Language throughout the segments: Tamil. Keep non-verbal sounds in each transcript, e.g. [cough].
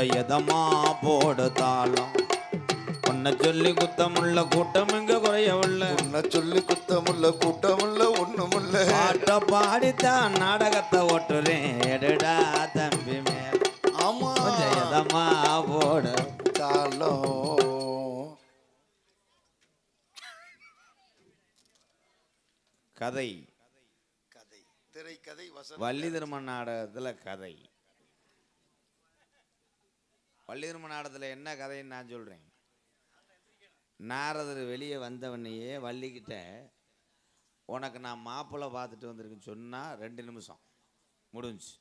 எதமா போடு தாளம் உன்னை சொல்லி குத்தமுள்ள கூட்டம் இங்க குறையவில்லை? உன்னை சொல்லி குத்தமுள்ள கூட்டமுள்ள ஒண்ணுமில்ல. பாட்ட பாடித்தான் நாடகத்தை ஓட்டுறேன். எடுடா தம்பி மேல. ஆமா. எதமா போடு. தாளம் கதை. வள்ளி திருமண நாடகத்துல கதை. வள்ளி நாடத்தில் என்ன கதைன்னு நான் சொல்கிறேன் நாரதர் வெளியே வந்தவனையே வள்ளிக்கிட்ட உனக்கு நான் மாப்பிள்ளை பார்த்துட்டு வந்திருக்கேன்னு சொன்னால் ரெண்டு நிமிஷம் முடிஞ்சுச்சு.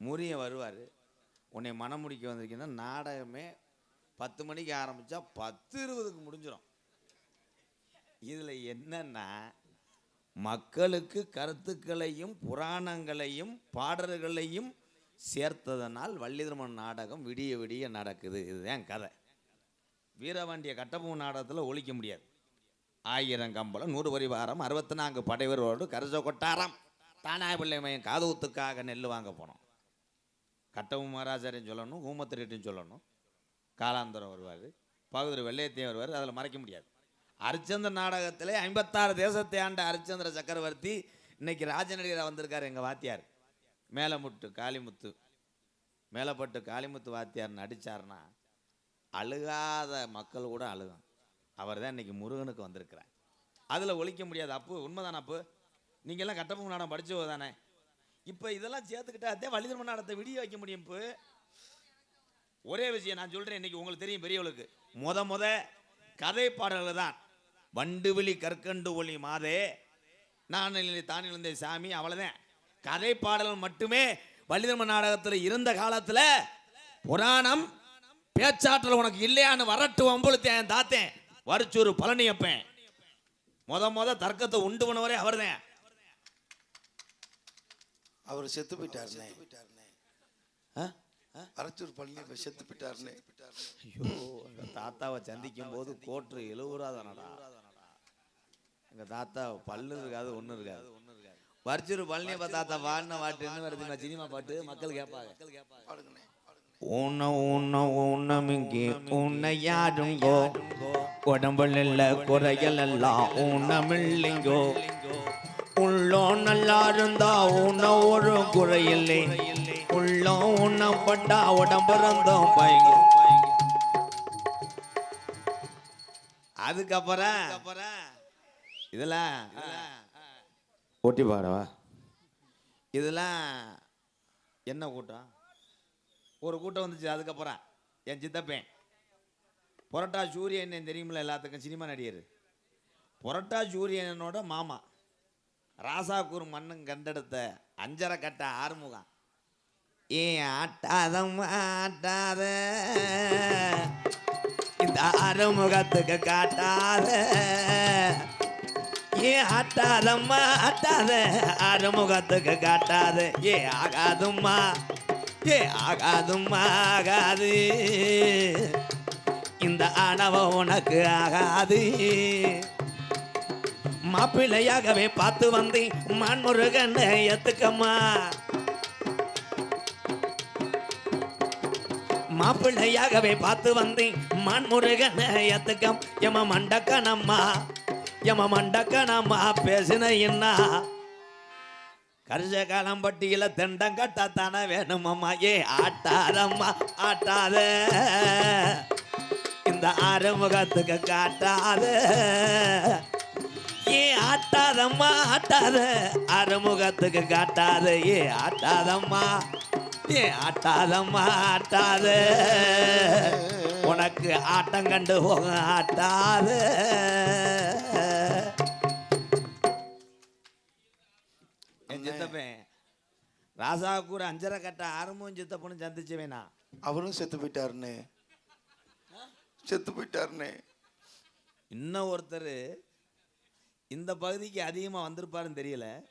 முறிய வருவார். உன்னை மனம் முடிக்க வந்திருக்கீங்கன்னா நாடகமே பத்து மணிக்கு ஆரம்பித்தா பத்து இருபதுக்கு முடிஞ்சிடும் இதில் என்னன்னா மக்களுக்கு கருத்துக்களையும் புராணங்களையும் பாடல்களையும் சேர்த்ததனால் வள்ளிதர்மன் நாடகம் விடிய விடிய நடக்குது. இதுதான் கதை. வீரபாண்டிய கட்டபொம்மு நாடகத்தில் ஒழிக்க முடியாது. ஆயிரம் கம்பளம் நூறு பரிவாரம் அறுபத்தி நான்கு படைவரோடு கரிச கொட்டாரம். தானாய் பிள்ளை மையம் காதூத்துக்காக நெல் வாங்க போனோம். கட்டபொம்மு மகாராஜரையும் சொல்லணும் ஊமத்திரிட்டையும் சொல்லணும். காலாந்தரம் வருவார் பகுதிர் வெள்ளையத்தையும் வருவார் அதில் மறைக்க முடியாது. அரிச்சந்திர நாடகத்திலே ஐம்பத்தாறு தேசத்தை ஆண்ட அரிச்சந்திர சக்கரவர்த்தி இன்னைக்கு ராஜநடிகராக வந்திருக்கார் எங்கள் வாத்தியார். மேலமுட்டு காளிமுத்து. மேலப்பட்டு காளிமுத்து வாத்தியார் நடித்தார்னா அழுகாத மக்கள் கூட அழுகும் அவர் தான் இன்னைக்கு முருகனுக்கு வந்திருக்கிறார். அதில் ஒழிக்க முடியாது. அப்பு உண்மைதானே அப்பு? நீங்கள்லாம் கட்டப்பு நாடம் படிச்சவ தானே? இப்போ இதெல்லாம் சேர்த்துக்கிட்டா அதே வள்ளிதர்ம நாடத்தை விடிய வைக்க முடியும் இப்போ ஒரே விஷயம் நான் சொல்கிறேன் இன்றைக்கி உங்களுக்கு தெரியும் பெரியவளுக்கு. முத முத கதை பாடல்கள் தான். வண்டு விழி கற்கண்டு ஒளி மாதே நான் தானி இருந்த சாமி அவ்வளோதான் கதை பாடல்கள் மட்டுமே வள்ளிதர்ம நாடகத்தில் இருந்த காலத்தில் புராணம் பேச்சாற்றல் உனக்கு இல்லையான்னு வரட்டு வம்புழுத்தேன் தாத்தேன் வரிச்சூர் பழனியப்பேன் முத முத தர்க்கத்தை உண்டு பண்ணவரே அவர்தான். அவர் செத்து போயிட்டாருனே? அரச்சூர் பழனி செத்து போயிட்டாருனே. ஐயோ எங்க தாத்தாவை சந்திக்கும் போது கோற்று எழுவுறாதானடா. எங்க தாத்தா பல்லு இருக்காது ஒண்ணு இருக்காது. வரிச்சூர் பழனியப்ப தாத்தா பாடின பாட்டுன்னு வருதுங்க சினிமா பாட்டு மக்கள் கேட்பாங்க. உன்ன உன்ன உன்னமிங்கி உன்னை யாருங்கோ உடம்புல இல்ல குறைகள் எல்லாம் உன்னமில்லைங்கோ உள்ளோ நல்லா இருந்தா உன்ன ஒரு குறையில்லை. உள்ளோ உன்னப்பட்டா உடம்பு இருந்தோம் பயங்க. அதுக்கப்புறம் இதெல்லாம் ஓட்டி பாடவா? இதெல்லாம் என்ன கூட்டம்? ஒரு கூட்டம் வந்துச்சு அதுக்கப்புறம் என் சித்தப்பேன். புரட்டா சூரியன் தெரியுமில்ல எல்லாத்துக்கும் சினிமா நடிகர். புரட்டா சூரியனோட மாமா ராசாக்கூர் மண்ணும் கண்டெடுத்த அஞ்சரை கட்ட ஆறுமுகம். ஏ ஆட்டாதம் ஆட்டாத? இந்த ஆறுமுகத்துக்கு காட்டாத? ஏ ஆட்டாதம்மா ஆட்டாத. அறுமுகத்துக்கு காட்டாத. ஏ ஆகாதும்மா ஏ ஆகாதும்மா ஆகாது. இந்த ஆணவம் உனக்கு ஆகாது. மாப்பிள்ளையாகவே பார்த்து வந்தேன். மான்முருகன் எத்துக்கம்மா மாப்பிள்ளையாகவே பார்த்து வந்தேன். மான்முருகன் எத்துக்கம் எம மண்டக்கணம்மா எம மண்டக்கணம்மா பேசின என்ன? கரிச காலம்பட்டியில தெண்டங்கட்டா தானே வேணுமம்மா. ஏ ஆட்டாதம்மா ஆட்டாத. இந்த ஆறுமுகத்துக்கு காட்டாத. ஏ ஆட்டாதம்மா ஆட்டாத. ஆறுமுகத்துக்கு காட்டாத. ஏ ஆட்டாதம்மா. ஏ ஆட்டாதம்மா ஆட்டாத. உனக்கு ஆட்டம் கண்டு போக ஆட்டாத. என் சித்தப்பன் ராசாக்கூர் அஞ்சரை கட்ட ஆரம்பம் சித்தப்பனும் சந்திச்சுவேனா அவரும் செத்து போயிட்டாருனே. செத்து போயிட்டாருனே. இன்னும் ஒருத்தர் இந்த பகுதிக்கு அதிகமாக வந்திருப்பாருன்னு தெரியல.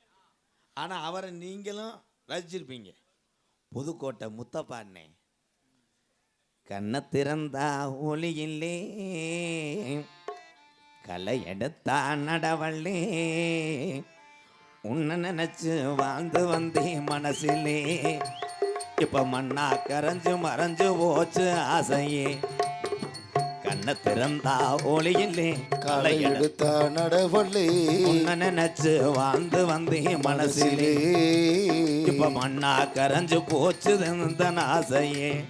ஆனால் அவரை நீங்களும் ரசிச்சிருப்பீங்க. புதுக்கோட்டை முத்தப்பாண்ணே. கண்ணை திறந்தா ஒளியில்லே. களை எடுத்தா நடவள்ளே. உன்னை நினைச்சு வாழ்ந்து வந்தேன் மனசிலே. இப்ப மண்ணா கரைஞ்சு மறைஞ்சு போச்சு ஆசையே. கண்ணை திறந்தா ஒளியில்லே களை எடுத்த நடவள்ளி. உன்னை நினைச்சு வாழ்ந்து வந்தேன் மனசிலே. இப்ப மண்ணா கரைஞ்சு போச்சு ஆசையே.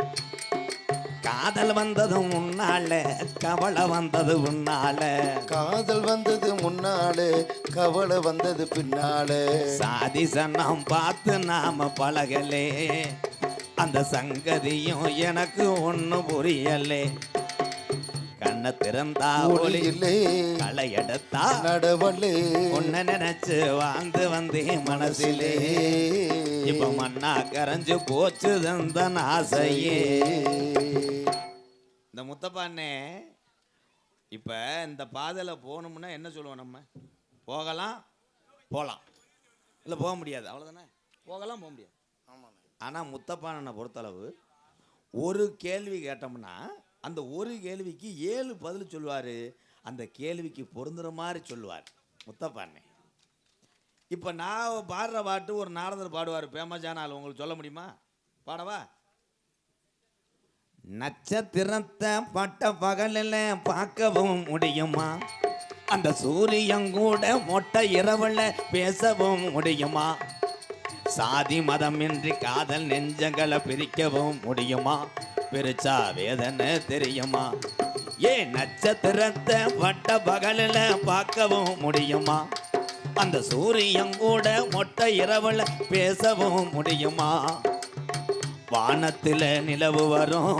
காதல் வந்ததும் முன்னால கவலை வந்தது உன்னால காதல் வந்தது முன்னாலே கவலை வந்தது பின்னாலே. சாதி சன்னம் பார்த்து நாம பழகலே. அந்த சங்கதியும் எனக்கு ஒண்ணும் புரியலே. கண்ணை திறந்தா ஒளி களை எடுத்தா நடவள்ளி உன்னை நினைச்சு வாழ்ந்து வந்தேன் மனசிலே. இப்ப மண்ணா கரைஞ்சு போச்சு தந்த ஆசையே. முத்தப்பாண்ணே இப்ப இந்த பாதையில போகணும்னா என்ன சொல்லுவோம் நம்ம? போகலாம் போகலாம் இல்லை போக முடியாது. அவ்வளோதானே போகலாம் போக முடியாது. ஆனால் முத்தப்பானனை பொறுத்தளவு ஒரு கேள்வி கேட்டோம்னா அந்த ஒரு கேள்விக்கு ஏழு பதில் சொல்லுவார். அந்த கேள்விக்கு பொருந்துற மாதிரி சொல்லுவார் முத்தப்பாண்ணே. இப்போ நான் பாடுற பாட்டு ஒரு நாரதர் பாடுவார். ஃபேமஸான ஆள் உங்களுக்கு சொல்ல முடியுமா? பாடவா? நட்சத்திரத்தை பட்ட பகலில் பார்க்கவும் முடியுமா? அந்த சூரியன் கூட மொட்டை இரவுல பேசவும் முடியுமா? சாதி மதமின்றி காதல் நெஞ்சங்களை பிரிக்கவும் முடியுமா? பிரிச்சா வேதனை தெரியுமா? ஏன் நட்சத்திரத்தை வட்ட பகலில் பார்க்கவும் முடியுமா? அந்த சூரியன் கூட மொட்டை இரவுல பேசவும் முடியுமா? வானத்தில் நிலவு வரும்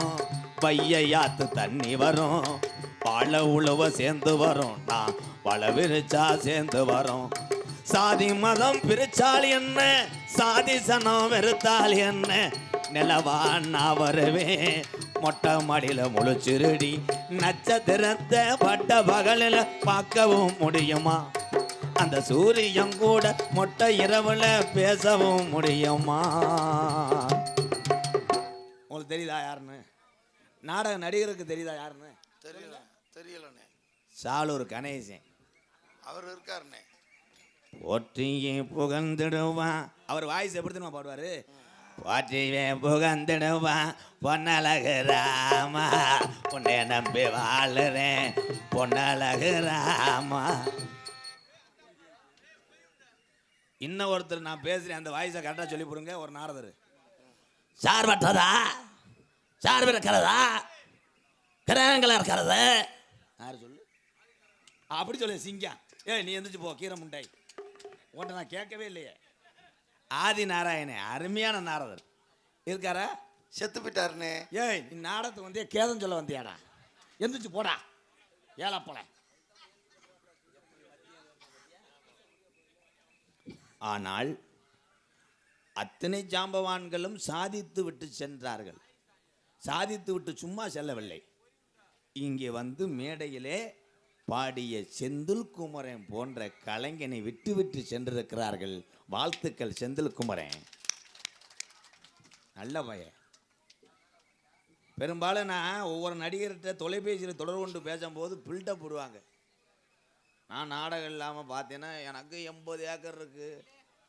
பையாத்து தண்ணி வரும் பழ உழவ சேர்ந்து வரும் நான் வள விரிச்சா சேர்ந்து வரும். சாதி மதம் பிரிச்சால் என்ன? சாதி சனம் வெறுத்தால் என்ன? நிலவா நான் வருவேன் மொட்டை மாடியில் முழிச்சிருடி. நட்சத்திரத்தை பட்ட பகலில் பார்க்கவும் முடியுமா? அந்த சூரியன் கூட மொட்டை இரவுல பேசவும் முடியுமா? தெரியுதா யாருன்னு? நாடக நடிகருக்கு தெரியுதா யாருன்னு? தெரியல தெரியலண்ணே. சாலூர் கணேசன். அவர் இருக்காருண்ணே. போற்றியே புகழ்ந்துடுவான் அவர் வாய்ஸ் எப்படி தெரியுமா பாடுவாரு? போற்றியே புகழ்ந்துடுவான் பொன்னழகு ராமா. உன்னை நம்பி வாழுறேன் பொன்னழகு ராமா. இன்னும் ஒருத்தர் நான் பேசுறேன் அந்த வாய்ஸை கரெக்டாக சொல்லி போடுங்க ஒரு நாரதர். சார் வட்டதா சார் இருக்கிறதா? கிரகங்களா இருக்கிறது? யார் சொல்லு? அப்படி சொல்லு சிங்கம். ஏய் நீ எந்திரிச்சு போ கீரை முண்டாய் உன்ட்ட நான் கேட்கவே இல்லையே. ஆதி நாராயணே அருமையான நாரதர். இருக்காரா? செத்து போயிட்டாருண்ணே. ஏய் நீ நாடகத்துக்கு வந்தியா கேதம் சொல்ல வந்தியாடா. எந்திரிச்சு போடா. ஏலப்பழ ஆனால் அத்தனை ஜாம்பவான்களும் சாதித்து விட்டு சென்றார்கள். சாதித்து விட்டு சும்மா செல்லவில்லை. இங்கே வந்து மேடையிலே பாடிய செந்தில் குமரன் போன்ற கலைஞனை விட்டு விட்டு சென்றிருக்கிறார்கள். வாழ்த்துக்கள் செந்தில் குமரன் நல்ல பய பெரும்பாலும் நான் ஒவ்வொரு நடிகர்கிட்ட தொலைபேசியில் தொடர்பு கொண்டு பேசும்போது பில்டப் போடுவாங்க நான் நாடகம் இல்லாமல் பார்த்தேன்னா எனக்கு எண்பது ஏக்கர் இருக்குது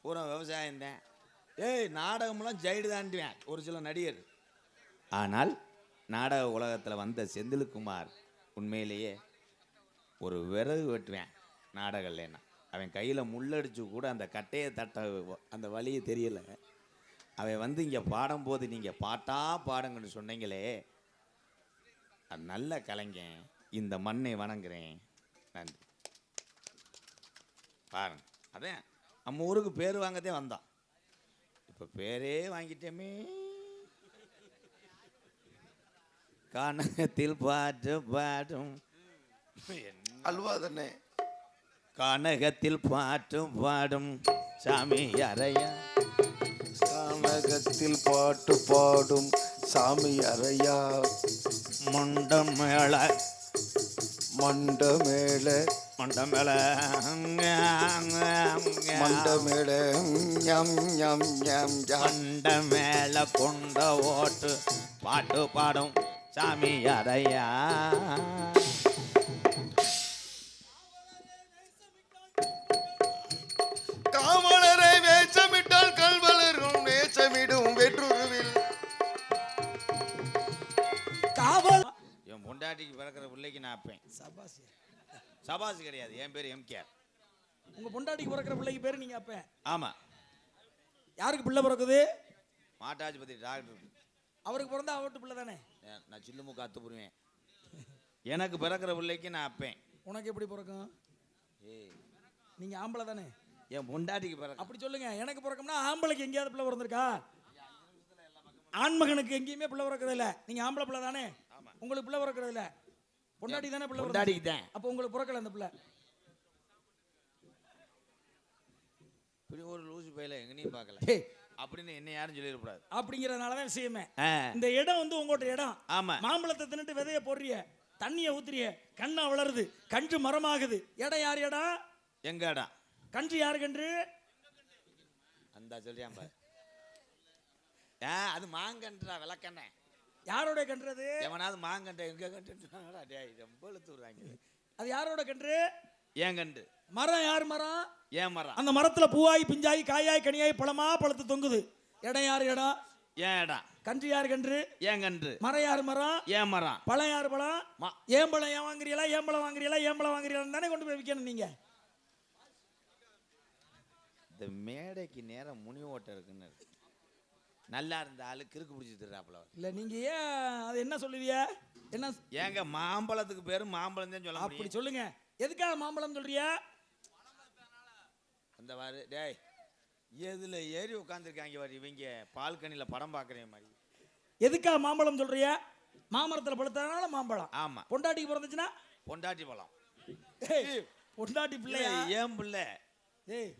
பூரா விவசாயம் தான். ஏய் நாடகம்லாம் ஜெயிடு தாண்டுவேன் ஒரு சில நடிகர். ஆனால் நாடக உலகத்தில் வந்த செந்தில்குமார் உண்மையிலேயே ஒரு விறகு வெட்டுவேன் நாடகம் இல்லைன்னா அவன் கையில் முள்ளடிச்சு கூட அந்த கட்டையை தட்ட அந்த வழியே தெரியலை. அவன் வந்து இங்கே பாடும்போது நீங்கள் பாட்டா பாடுங்கன்னு சொன்னீங்களே அது நல்ல கலைஞன் இந்த மண்ணை வணங்குறேன். நன்றி. பாருங்க அதான் நம்ம ஊருக்கு பேர் வாங்கதே வந்தான். இப்போ பேரே வாங்கிட்டோமே. கனகத்தில் பாட்டு பாடும். அல்வா தானே கனகத்தில் பாட்டு பாடும். சாமி அறையா. கானகத்தில் பாட்டு பாடும் சாமி அறையா. முண்டம் மேள. மண்ட மேல மண்டம் மேள. மண்ட மேல ஞம் ஞம் ஞம் ஞம். மண்ட மேல கொண்ட ஓட்டு. பாட்டு பாடும். சாமி அறையா. காமலரை வேஷமிட்டால் கல்வலரும் நேசமிடும் வெற்றுருவில். காவல் என் பொண்டாட்டிக்கு பிறக்கிற பிள்ளைக்கு நான் அப்பேன். சபாசி சபாஸ் கிடையாது என் பேர் எம்கேஆர் உங்க பொண்டாட்டிக்கு பிறக்கிற பிள்ளைக்கு பேரு நீங்க அப்ப ஆமாம் யாருக்கு பிள்ளை பிறக்குது? மாட்டாஜிபதி டாக்டர். அவருக்கு பிறந்தா அவட்டு பிள்ளை தானே நான் சில்லுமு காத்து புரிவேன் எனக்கு பிறக்கிற பிள்ளைக்கு நான் அப்பேன். உனக்கு எப்படி பிறக்கும்? ஏய் நீங்க ஆம்பளை தானே? என் பொண்டாட்டிக்கு பிறக்க. அப்படி சொல்லுங்க எனக்கு பிறக்கும்னா ஆம்பளைக்கு எங்கேயாவது பிள்ளை பிறந்திருக்கா? ஆண்மகனுக்கு எங்கேயுமே பிள்ளை பிறக்கிறது இல்ல. நீங்க ஆம்பளை பிள்ளை தானே? உங்களுக்கு பிள்ளை பிறக்கிறது இல்ல. பொண்டாட்டி தானே பிள்ளை? பொண்டாட்டிக்கு தான். அப்போ உங்களுக்கு பிறக்கல அந்த பிள்ளை. இப்படி ஒரு லூசு பையில எங்கனையும் பார்க்கல. ஹே, அப்படின்னு என்ன யாரும் சொல்லிடக்கூடாது. அப்படிங்கறதுனால தான் விஷயமே இந்த இடம் வந்து உங்கள்ட்ட இடம். ஆமா. மாம்பழத்தை தின்னுட்டு விதைய போடுறிய தண்ணிய ஊத்துறிய கண்ணா வளருது கன்று மரமாகுது. இடம் யார் இடம் எங்க இடம் கன்று யாரு கன்று? அந்த சொல்றியான் பாரு. அது மாங்கன்றா விளக்கண்ணே யாரோட கன்று அது? எவனாவது மாங்கண்டை எங்க கண்டுட்டாங்கடா டேய் ரொம்ப இழுத்து விடுறாங்க. அது யாரோட கன்று? ஏன் கண்டு மரம் யார் மரம்? ஏன் மரம் அந்த மரத்துல பூவாய் பிஞ்சாய் காயாய் கனியாய் பழமா பழத்து தொங்குது. இடம் யார் இடம் ஏன் இடம் கன்று யார் கன்று? ஏன் கன்று? மரம் யார் மரம் ஏன் மரம் பழம் யார் பழம்? ஏன் பழம் ஏன் வாங்குறீங்களா? ஏன் பழம் வாங்குறீங்களா? ஏன் பழம் வாங்குறீங்களா தானே கொண்டு போய் விற்கணும் நீங்க. இந்த மேடைக்கு நேரம் முனி ஓட்டம் இருக்குன்னு இருக்கு. நல்லா இருந்த ஆளு கிறுக்கு பிடிச்சி தர்றாப்புல இல்ல நீங்க ஏன் அது என்ன சொல்லுவிய? என்ன? ஏங்க மாம்பழத்துக்கு பேரு மாம்பழம் தான் சொல்ல அப்படி சொல்லுங்க. எதுக்காக மாம்பழம் சொல்றியா? அந்த வாரு டேய் எதுல ஏறி உட்காந்துருக்காங்க வாரு இவங்க? பால்கனில படம் பார்க்குற மாதிரி. எதுக்காக மாம்பழம் சொல்றிய? மாமரத்துல பழுத்ததுனால மாம்பழம். ஆமா. பொண்டாட்டிக்கு பிறந்துச்சுன்னா? பொண்டாட்டி பழம். ஏய், பொண்டாட்டி பிள்ளையா ஏய், ஏன் பிள்ளை? ஏய்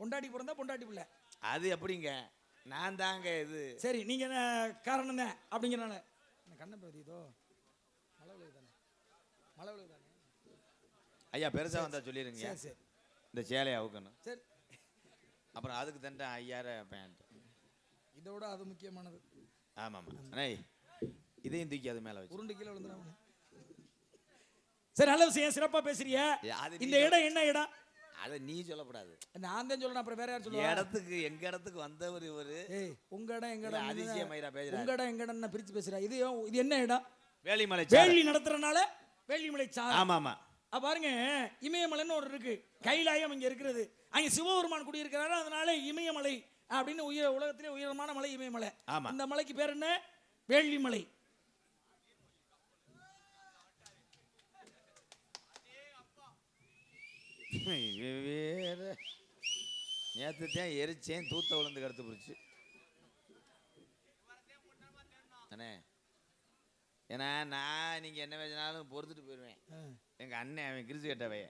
பொண்டாட்டி பிறந்தா பொண்டாட்டி பிள்ளை. அது எப்படிங்க? நான் தாங்க இது. சரி நீங்க என்ன காரணம் தான் அப்படிங்கிறனால என்ன கண்ணை பதிதோ மழை விழுது தானே மழை விழுது தானே ஐயா பெருசா வந்தா சொல்லிருங்க. சரி சரி. இந்த சேலையை அவுக்கணும். சரி. அப்புறம் அதுக்கு தண்டை ஐயாயிரம் பேண்ட். இதோட அது முக்கியமானது. ஆமாம் அண்ணே இதையும் தூக்கி அது மேலே வச்சு. உருண்டு கீழே விழுந்துடாம. சரி நல்ல விஷயம். சிறப்பா பேசுறிய இந்த இடம் என்ன இடம்? அதை நீ சொல்லக்கூடாது நான் தான் சொல்லணும். அப்புறம் வேற யார் சொல்லுவா? இடத்துக்கு எங்க இடத்துக்கு வந்தவர் இவரு. உங்க இடம் எங்க இடம் அதிசய மயிரா பேசுறாரு. உங்க இடம் எங்க இடம் பிரிச்சு பேசுறா இது இது என்ன இடம்? வேலிமலை. வேலி நடத்துறனால வேலிமலை ஆமா ஆமா பாருங்க இமயமலைன்னு ஒரு இருக்கு. கைலாயம் இங்க இருக்கிறது. அங்க சிவபெருமான் குடியிருக்கிறாரு அதனால இமயமலை அப்படின்னு உயர உலகத்திலே உயரமான மலை இமயமலை. ஆமா. இந்த மலைக்கு பேர் என்ன? வேள்விமலை. வேற. நேத்து தான் எரிச்சேன் தூத்த விழுந்து கடுத்து பிடிச்சு. அண்ணே. ஏன்னா நான் நீங்க என்ன பேசினாலும் பொறுத்துட்டு போயிடுவேன் எங்க அண்ணன் அவன் கிரிசு கட்டவைய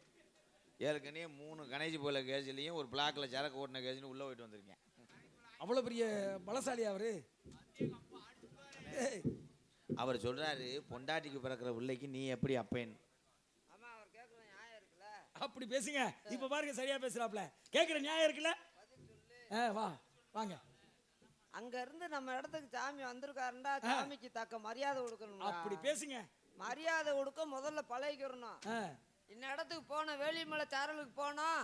ஏற்கனவே மூணு கணேஷ் போல கேஸ்லையும் ஒரு பிளாக்ல சரக்கு ஓட்டின கேஸ்னு உள்ள போயிட்டு வந்திருக்கேன். அவ்வளவு பெரிய பலசாலி அவரு? அவர் சொல்றாரு பொண்டாட்டிக்கு பிறக்கிற பிள்ளைக்கு நீ எப்படி அப்பேன்? அப்படி பேசுங்க. இப்ப பாருங்க சரியா பேசுறாப்ல. கேக்குற நியாயம் இருக்குல்ல? ஆ, வா வாங்க. அங்க இருந்து நம்ம இடத்துக்கு சாமி வந்திருக்காருண்டா சாமிக்கு தக்க மரியாதை கொடுக்கணும் அப்படி பேசுங்க. மரியாதை கொடுக்க முதல்ல பழகிக்கிறணும் இந்த இடத்துக்கு போனோம் வேலிமலை சாரலுக்கு போனோம்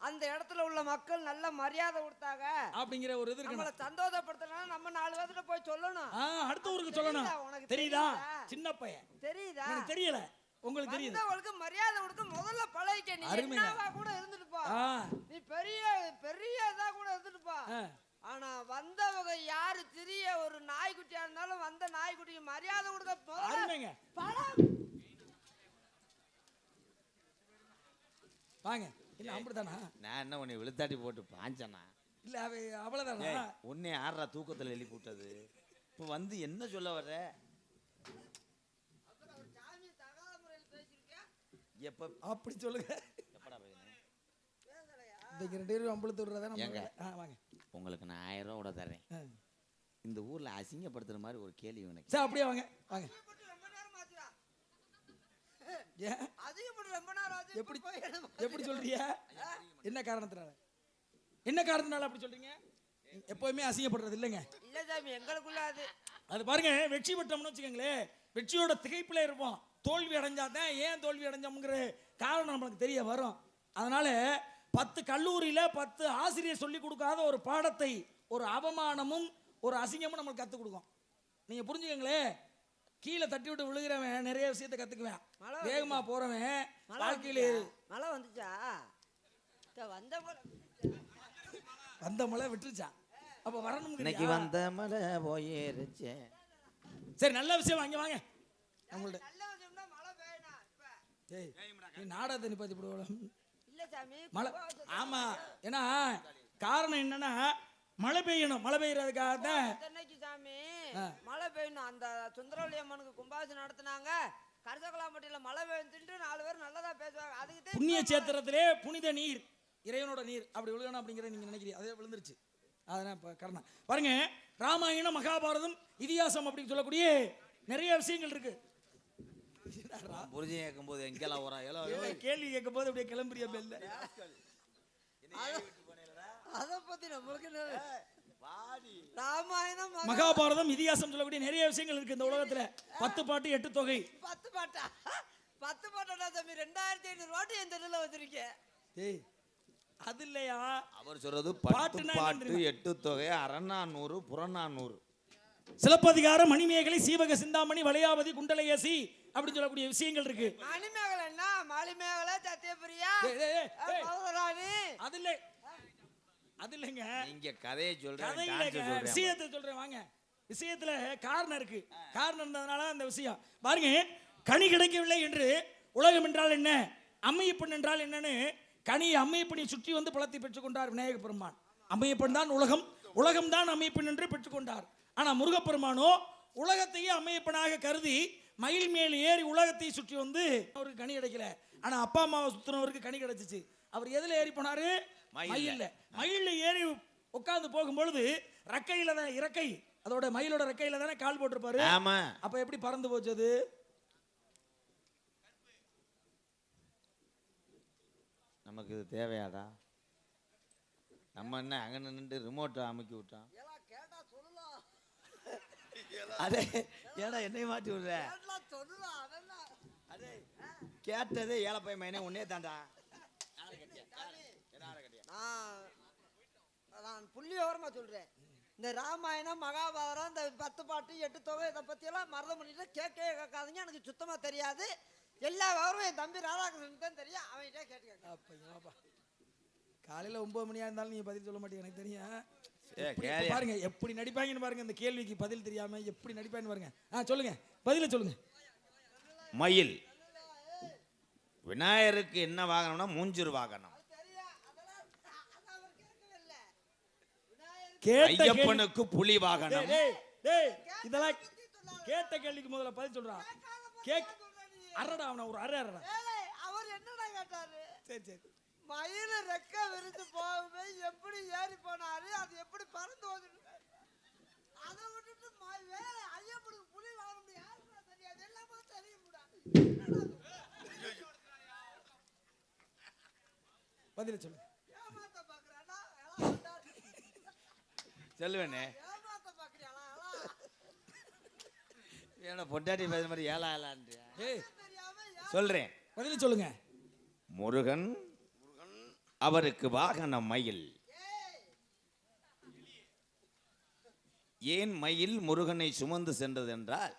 அந்த இடத்துல உள்ள மக்கள் நல்ல மரியாதை கொடுத்தாங்க. அப்படிங்கிற ஒரு இது நம்மளை சந்தோஷப்படுத்தினா நம்ம நாலு பேர்த்துல போய் சொல்லணும். அடுத்த ஊருக்கு சொல்லணும்? உனக்கு தெரியுதா? சின்ன பையன். தெரியுதா? தெரியல. உங்களுக்கு தெரியுது. வந்தவங்களுக்கு மரியாதை கொடுக்க முதல்ல பழகிக்க. நீ. என்னவா கூட இருந்துட்டுப்பா ஆ, நீ பெரிய பெரிய இதா கூட இருந்துட்டுப்பா ஆ. ஆனா வந்தவங்க யாரு? சிறிய ஒரு நாய்க்குட்டியா இருந்தாலும் வந்த நாய்க்குட்டிக்கு மரியாதை கொடுக்க பழகு. வாங்க. இல்ல அப்படித்தானா நான் என்ன உன்னை விழுத்தாட்டி போட்டு பாஞ்சனா? இல்ல அவ அவ்வளவுதானா? உன்னை ஆடுறா தூக்கத்துல எழுப்பி விட்டது இப்போ வந்து என்ன சொல்ல வர்ற? எப்ப? அப்படி சொல்லுங்க. எப்படா பேசுனேன் இந்த ரெண்டு பேரும் அம்பளத்து விடுறதா வாங்க. உங்களுக்கு நான் ஆயிரம் ரூபா கூட தரேன் ஆ. இந்த ஊர்ல அசிங்கப்படுத்துற மாதிரி ஒரு கேள்வி உனக்கு சரி அப்படியே வாங்க. வாங்க. எப்படி எப்படி சொல்றிய? என்ன காரணத்தினால? என்ன காரணத்தினால அப்படி சொல்றீங்க? எப்பவுமே அசிங்கப்படுறது இல்லைங்க. இல்ல சாமி எங்களுக்குள்ள அது. அது பாருங்க வெற்றி பெற்றோம்னு வச்சுக்கோங்களேன் வெற்றியோட திகைப்புல இருப்போம். தோல்வி அடைஞ்சாதான் ஏன் தோல்வி அடைஞ்சோம்ங்கிற காரணம் நம்மளுக்கு தெரிய வரும். அதனால பத்து கல்லூரியில பத்து ஆசிரியர் சொல்லி கொடுக்காத ஒரு பாடத்தை ஒரு அவமானமும் ஒரு அசிங்கமும் நம்மளுக்கு கற்றுக் கொடுக்கும். நீங்க புரிஞ்சுக்கங்களே? கீழே தட்டி விட்டு விழுகிறவன் நிறைய விஷயத்த கத்துக்குவேன். மழை வேகமா போறவன் மழை வாழ்க்கையில? மழை வந்துச்சா? வந்த போல [laughs] வந்த மழை விட்டுருச்சா? அப்ப வரணும் இன்னைக்கு வந்த மழை போயிருச்சே. சரி நல்ல விஷயம் வாங்க வாங்க. அவங்கள்ட்ட நல்ல விஷயம்னா மழை பெய்யணும் இப்ப. ஏய் நீ நாடகத்தை நிப்பாத்தி சாமி மழை ஆமா. ஏன்னா காரணம் என்னன்னா மழை பெய்யணும். மழை பெய்யறதுக்காக தான். சாமி. மழை பெய்யணும். அந்த சுந்தரவள்ளி அம்மனுக்கு கும்பாபிஷேகம் நடத்துனாங்க. கரசகலாம்பட்டியில மழை பெய்யுன்ட்டு நாலு பேர் நல்லதா பேசுவாங்க. அதுக்கு புண்ணிய சேத்திரத்திலே புனித நீர் இறைவனோட நீர் அப்படி விழுகணும் அப்படிங்கிற நீங்க நினைக்கிறீங்க. அதே விழுந்துருச்சு. அதான் இப்போ கரணம் பாருங்க ராமாயணம் மகாபாரதம் இதிகாசம் அப்படின்னு சொல்லக்கூடிய நிறைய விஷயங்கள் இருக்கு புரிஞ்சு கேட்கும்போது எங்கெல்லாம் வரா எலோ கேள்வி கேட்கும் போது அப்படியே கிளம்புறிய பெல்ல அத பத்தி நம்மளுக்கு? ராமாயணம் மகா- மகாபாரதம் இதிகாசம் சொல்லக்கூடிய நிறைய விஷயங்கள் இருக்கு இந்த உலகத்துல. பத்து பாட்டு எட்டு தொகை. பத்து பாட்டா? பத்து பாட்டா தம்பி ரெண்டாயிரத்தி ஐநூறு பாட்டு என் தெருல வச்சிருக்கேன் ஏய் அது இல்லையா? அவர் சொல்றது பாட்டு தெரியுமா? எட்டு தொகை அறநானூறு புறநானூறு. சிலப்பதிகாரம் மணிமேகலை சீவக சிந்தாமணி வளையாபதி குண்டலயசி அப்படின்னு சொல்லக்கூடிய விஷயங்கள் இருக்கு. மணிமேகலை என்ன மணிமேகலை. பகவராணி அது இல்லை. அது இல்லைங்க. நீங்க கதையை சொல்றேன் விஷயத்தை சொல்றேன் வாங்க. விஷயத்துல காரணம் இருக்கு. காரணம் இருந்ததுனால அந்த விஷயம். பாருங்க கனி கிடைக்கவில்லை என்று உலகம் என்றால் என்ன? அம்மையப்பன் என்றால் என்னன்னு கனி அம்மையப்பனை சுற்றி வந்து பழத்தை பெற்றுக்கொண்டார் விநாயக பெருமான். அம்மையப்பன் தான் உலகம். உலகம் தான் அம்மையப்பன் என்று பெற்றுக்கொண்டார் ஆனா முருகப்பெருமானோ உலகத்தையே அம்மையப்பனாக கருதி மயில் மேல் ஏறி உலகத்தை சுற்றி வந்து அவருக்கு கனி கிடைக்கல. ஆனா அப்பா அம்மாவை சுத்தினவருக்கு கனி கிடைச்சிச்சு. அவர் எதுல ஏறி போனாரு? மயில்ல. மயில்ல. ஏறி உட்கார்ந்து போகும்பொழுது ரெக்கையில தான் இறக்கை. அதோட மயிலோட ரெக்கையில தானே கால் போட்டிருப்பாரு. ஆமா. அப்ப எப்படி பறந்து போச்சு அது? நமக்கு இது தேவையாடா நம்ம என்ன அங்க நின்று ரிமோட்டை அமுக்கி விட்டான் அதே ஏடா என்னை மாட்டி விடுற? அதே கேட்டதே ஏழப்பை மைனே உன்னே தாண்டா நான் நான் புள்ளியோரமா சொல்றேன். இந்த ராமாயணம் மகாபாரதம் இந்த பத்து பாட்டு எட்டு தொகை இதை பற்றியெல்லாம் மரதம் பண்ணிட்டு கேட்கவே கேட்காதீங்க எனக்கு சுத்தமா தெரியாது. எல்லா விவரமும் என் தம்பி ராதாகிருஷ்ணனுக்கு தான் தெரியும். அவன்கிட்ட கேட்டு கேட்க அப்ப. காலையில ஒன்பது மணியா இருந்தாலும் நீங்க பதில் சொல்ல மாட்டீங்க எனக்கு தெரியும். பாருங்க எப்படி நடிப்பாங்கன்னு பாருங்க இந்த கேள்விக்கு பதில் தெரியாம எப்படி நடிப்பாங்கன்னு பாருங்க. ஆ சொல்லுங்க பதில சொல்லுங்க. மயில். விநாயகருக்கு என்ன வாகனம்னா மூஞ்சூர் வாகனம். ஐயப்பனுக்கு புலி வாகனம். இதெல்லாம் கேட்ட கேள்விக்கு முதல்ல பதில் சொல்றான் கேக் அரடா அவன ஒரு அரை அரடா அவர் என்னடா கேட்டாரு? சரி சரி. மயில் ரெக்க விரிச்சு போகும்போது எப்படி ஏறி போனாரு? அது எப்படி பறந்து வந்து அதை விட்டுட்டு வேலை ஐயப்பனுக்கு புலி வளர யாருக்குடா தெரியாது. எல்லாமே தெரியும் பதில வந்தாரு. சொல்லுவேனே ஏன்னா பொட்டாட்டி பேசுற மாதிரி ஏலான்றியா? ஏய். தெரியாம பதில சொல்றேன். சொல்லுங்க. முருகன் அவருக்கு வாகனம் மயில். ஏன் மயில் முருகனை சுமந்து சென்றது என்றால்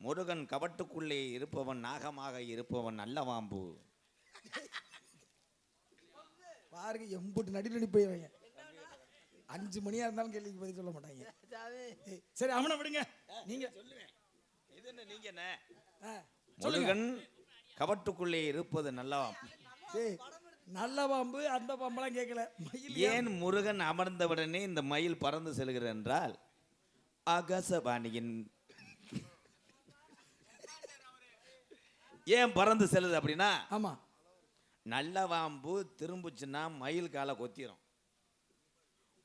முருகன் கவட்டுக்குள்ளே இருப்பவன் நாகமாக இருப்பவன் நல்லவாம்பு பாருங்க எம்புட்டு நடி நடி போயிடுவாங்க அஞ்சு மணியா இருந்தாலும் கேள்விக்கு பதில் சொல்ல மாட்டாங்க. சரி அவனை விடுங்க. நீங்க இது என்ன நீங்க என்ன? முருகன் கவட்டுக்குள்ளே இருப்பது நல்லவாம்பு ஏய், நல்ல பாம்பு அந்த பாம்பெல்லாம் கேட்கல. மயில் ஏன்? முருகன் அமர்ந்தவுடனே இந்த மயில் பறந்து செல்கிறது என்றால் ஆகாசவாணியின் ஏன் பறந்து செல்லுது அப்படின்னா ஆமா. நல்ல வாம்பு திரும்புச்சுன்னா மயில் காலை கொத்திரும்.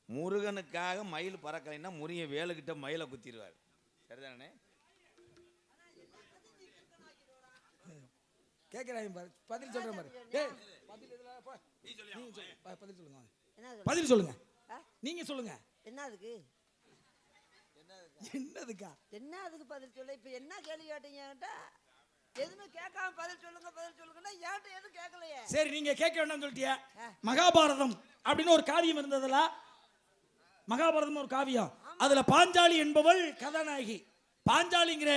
முருகனுக்காக மயில் பறக்கலைன்னா முருக வேலுக்கிட்ட மயிலை குத்திடுவார். சரிதானே? கேட்கிறாங்க பாரு பதில் பாரு ஏய் பதில் இதுல போ. நீங்க சொல்லுங்க. பதில் சொல்லுங்க. சொல்லுங்க? நீங்க சொல்லுங்க. என்ன அதுக்கு என்னதுக்கா? என்ன அதுக்கு பதில் சொல்ல? இப்ப என்ன கேள்வி கேட்டீங்க என்கிட்ட? எதுவுமே கேட்காம பதில் சொல்லுங்க பதில் சொல்லுங்கன்னா ஏன்ட்ட எதுவும் கேட்கலையே. சரி நீங்க கேட்க வேண்டாம்னு சொல்லிட்டியா. மகாபாரதம் அப்படின்னு ஒரு காவியம் இருந்ததுல. மகாபாரதம் ஒரு காவியம். அதுல பாஞ்சாலி என்பவள் கதாநாயகி. பாஞ்சாலிங்கிற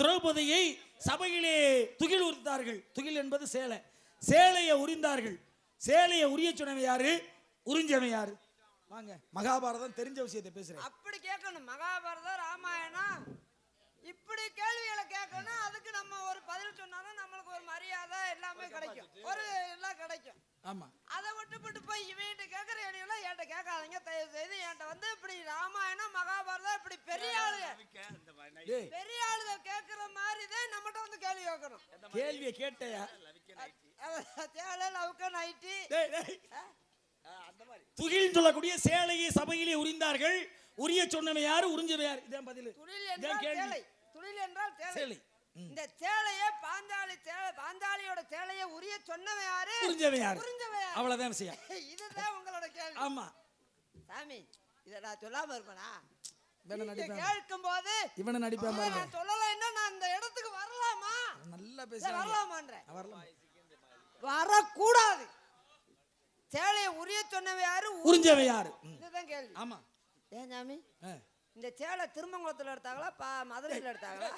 திரௌபதியை சபையிலே துகில் உரித்தார்கள் துகில் என்பது சேலை. சேலையை உரிந்தார்கள். சேலையை உரிய சொன்னவன் யாரு? உறிஞ்சவன் யாரு? வாங்க மகாபாரதம் தெரிஞ்ச விஷயத்தை பேசுறேன். அப்படி கேட்கணும். மகாபாரதம் ராமாயணம். இப்படி கேள்விகளை கேட்கணும் அதுக்கு நம்ம ஒரு பதில் சொன்னாலும் நம்மளுக்கு ஒரு மரியாதை எல்லாமே கிடைக்கும். ஒரு எல்லாம் கிடைக்கும். ஆமா. அதை விட்டுப்பட்டு போய் இவன்கிட்ட கேட்குற இடையில என்கிட்ட கேட்காதீங்க. தயவு செய்து என்கிட்ட வந்து இப்படி ராமாயணம் மகாபாரதம் இப்படி பெரிய ஆளுங்க. பெரிய ஆளுங்க கேட்குற மாதிரி தான் நம்மகிட்ட வந்து கேள்வி கேட்கணும். கேள்வியை கேட்டையா? துகில் சொல்லக்கூடிய சேலையை சபையிலே உரிந்தார்கள். உரிய சொன்னவன் யாரு? உறிஞ்சவன் யாரு? இதான் பதில். இதான் என்றால் சேலை. இந்த சேலையை சேலை பாஞ்சாலியோட சேலையை உரிய சொன்னவன் யாரு? உறிஞ்சவன் யாரு? உறிஞ்சவன்? அவ்வளவுதான் விஷயம். இதுதான் உங்களோட கேள்வி. ஆமா. சாமி இதை நான் சொல்லாம இருப்பேனா? கேட்கும் போது இவனை நடிப்பேன் சொல்லலைன்னா நான் இந்த இடத்துக்கு வரலாமா? நல்லா இல்ல, பேசுறாங்க வரலாமான்றேன். வரலாம்? வரக்கூடாது. சேலையை உரிய சொன்னவன் யாரு? உறிஞ்சவன் யாரு. இதுதான் கேள்வி. ஆமா. ஏன் சாமி. இந்த சேலை திருமங்கலத்துல எடுத்தாங்களா? பா மதுரையில் எடுத்தாங்களா?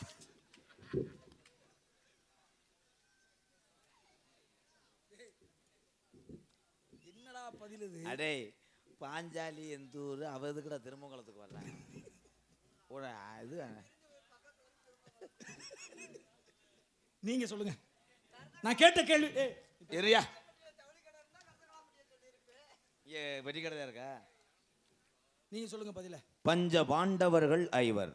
என்னடா பதில் இது? அடே பாஞ்சாலி எந்த ஊர் அவ எதுக்குடா திருமங்கலத்துக்கு வர்றாங்க ஒரு இது நீங்க சொல்லுங்க. நான் கேட்ட கேள்வி எரியா ஏ வெடிக்கடை இருக்கா? நீங்க சொல்லுங்க பதில. பஞ்ச பாண்டவர்கள் ஐவர்.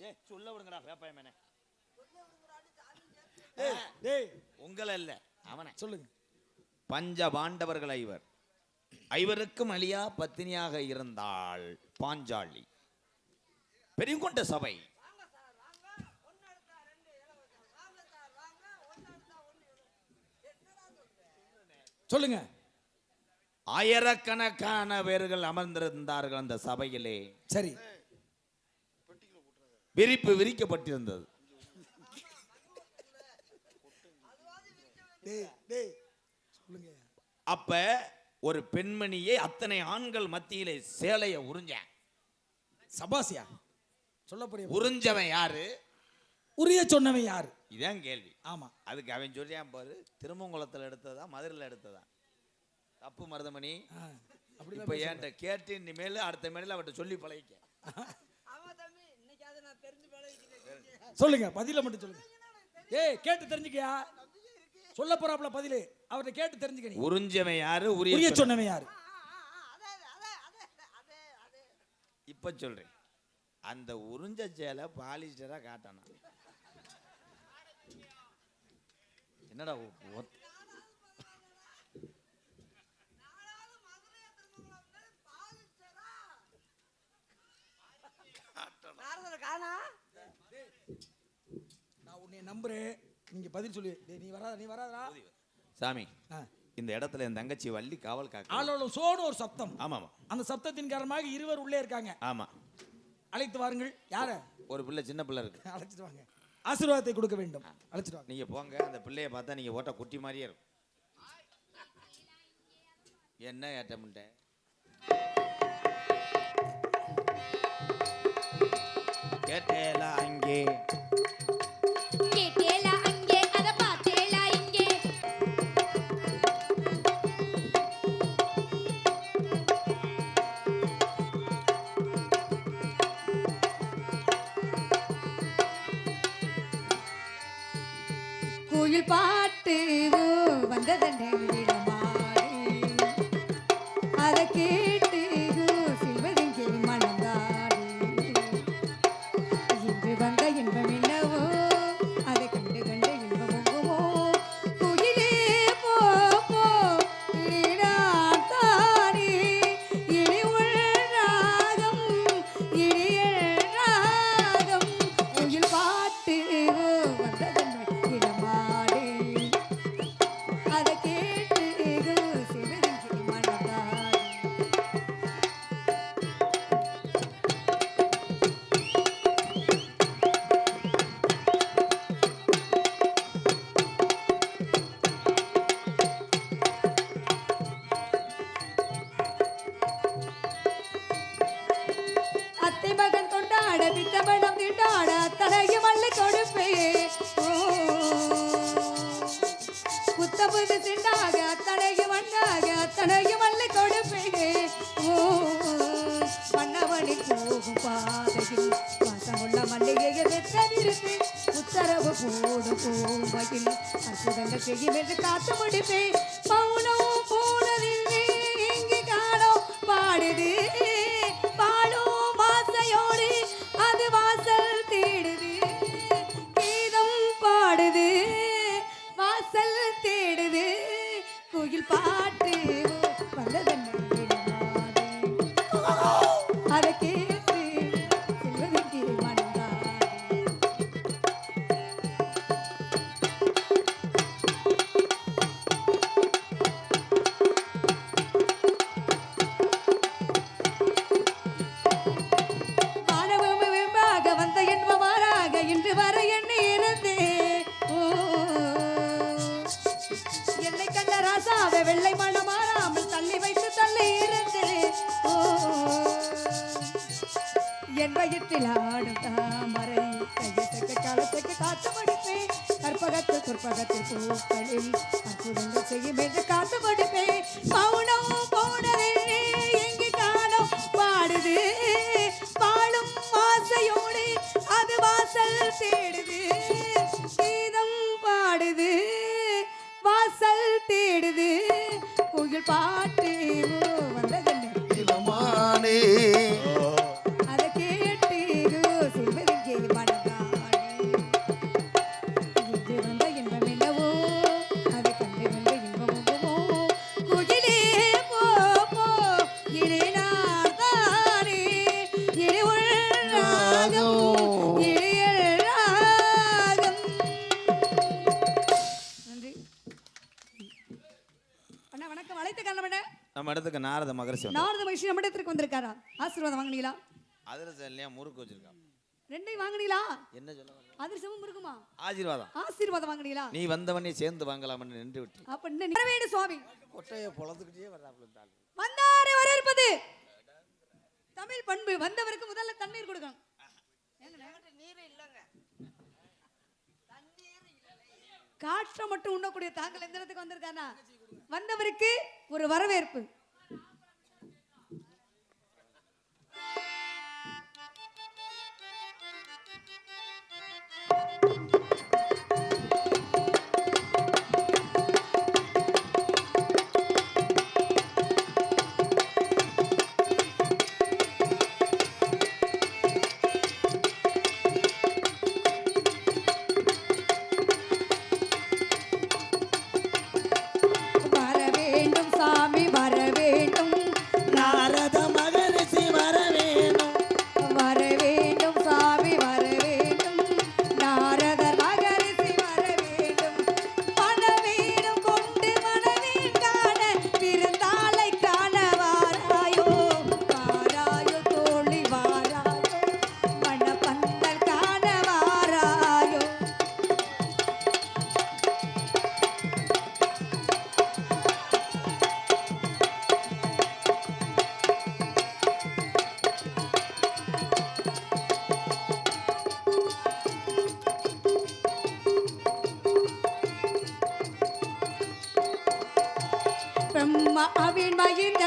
ஏ சொல்ல விடுங்கடா வேப்பாயமேனே டேய் டேய். உங்களை இல்ல அவனை. சொல்லுங்க. பஞ்ச பாண்டவர்கள் ஐவர். ஐவருக்கும் அழியா பத்தினியாக இருந்தாள் பாஞ்சாலி. பெரியங்கொண்ட சபை. சொல்லுங்க. ஆயிரக்கணக்கான பேர்கள் அமர்ந்திருந்தார்கள் அந்த சபையிலே. சரி. விரிப்பு விரிக்கப்பட்டிருந்தது. அப்ப ஒரு பெண்மணியை அத்தனை ஆண்கள் மத்தியிலே சேலைய உறிஞ்சேன். சபாசியா? சொல்லக்கூடிய உறிஞ்சவன் யாரு? உரிய சொன்னவன் யாரு? இதான் கேள்வி. ஆமா. அதுக்கு அவன் சொல்லியான் பாரு திருமங்குளத்தில் எடுத்ததா மதுரையில் எடுத்ததா? தப்பு மருதமணி. ஆ, அப்படிதான் இப்ப என்கிட்ட கேட்டு இனிமேல் அடுத்த மேல அவட்ட சொல்லி பழகிக்க. சொல்லுங்க பதில மட்டும் சொல்லுங்க. ஏய் கேட்டு தெரிஞ்சுக்கயா? சொல்ல போறாப்ல பதிலு. அவர்ட்ட கேட்டு தெரிஞ்சுக்க உறிஞ்சவன் யாரு உரிய சொன்னவன்? யாரு? இப்ப சொல்றேன். அந்த உறிஞ்ச சேலை பாலிஸ்டரா காட்டானா என்னடா நான் உன்னை நம்புறேன். நீங்க பதில் சொல்லு. நீ வராத நீ வராதடா. சாமி. இந்த இடத்துல என் தங்கச்சி வள்ளி காவல் காக்க ஆளோட சோனு ஒரு சப்தம் ஆமாமா. அந்த சப்தத்தின் காரணமாக இருவர் உள்ளே இருக்காங்க. ஆமா. அழைத்து வாருங்கள். யார? ஒரு பிள்ளை சின்ன பிள்ளை இருக்கு. அழைச்சிட்டு வாங்க. ஆசீர்வாதத்தை கொடுக்க வேண்டும். அழைச்சிட்டு வாங்க. நீங்க போங்க அந்த பிள்ளைய பார்த்தா நீங்க ஓட்ட குட்டி மாதிரியே இருக்கும். என்ன ஏட்டமுண்ட கேட்டேலா அங்கே. குயில் பாட்டு வந்ததண்டே புத்தபுது திண்டாக அத்தனையும் மண்ணாக அத்தனையும் அள்ளி கொடுப்பேன். ஓ மன்னவனி போகும் பாதையில் வாசமுள்ள மல்லிகையை வெற்ற நிறுத்தி உத்தரவு போடும் பூமையில் அற்புதங்கள் செய்யும் என்று காத்து முடிப்பேன். என் வயிற்றில் ஆடும் தாமரை கையத்துக்கு காலத்துக்கு காத்து மடிப்பேன் கற்பகத்து குற்பகத்தில் பூக்களில் அற்புதங்கள் செய்யும் என்று நாரத மகரிஷி நாரத மகிழ்ச்சி நம்ம இடத்திற்கு வந்திருக்காரா? ஆசீர்வாதம் வாங்கினீங்களா? அதிரசம் இல்லையா? முறுக்கு வச்சிருக்கான். ரெண்டையும் வாங்கினீங்களா? என்ன சொல்ல வர? அதிர்ஷ்டமும் இருக்குமா ஆசீர்வாதம். ஆசீர்வாதம் வாங்கினீங்களா? நீ வந்தவனே சேர்ந்து வாங்கலாம்னு நின்று விட்டு அப்ப இன்னும் வரவேண்டு சுவாமி. கொட்டையை பொழந்துக்கிட்டே வர்றாப்புல. வந்தாரை வரவேற்பது. தமிழ் பண்பு வந்தவருக்கு முதல்ல தண்ணீர் கொடுக்கணும். காற்றை மட்டும் உண்ணக்கூடிய தாங்கள் எந்த இடத்துக்கு வந்திருக்கானா வந்தவருக்கு ஒரு வரவேற்பு. அவன் மகிழ்ந்த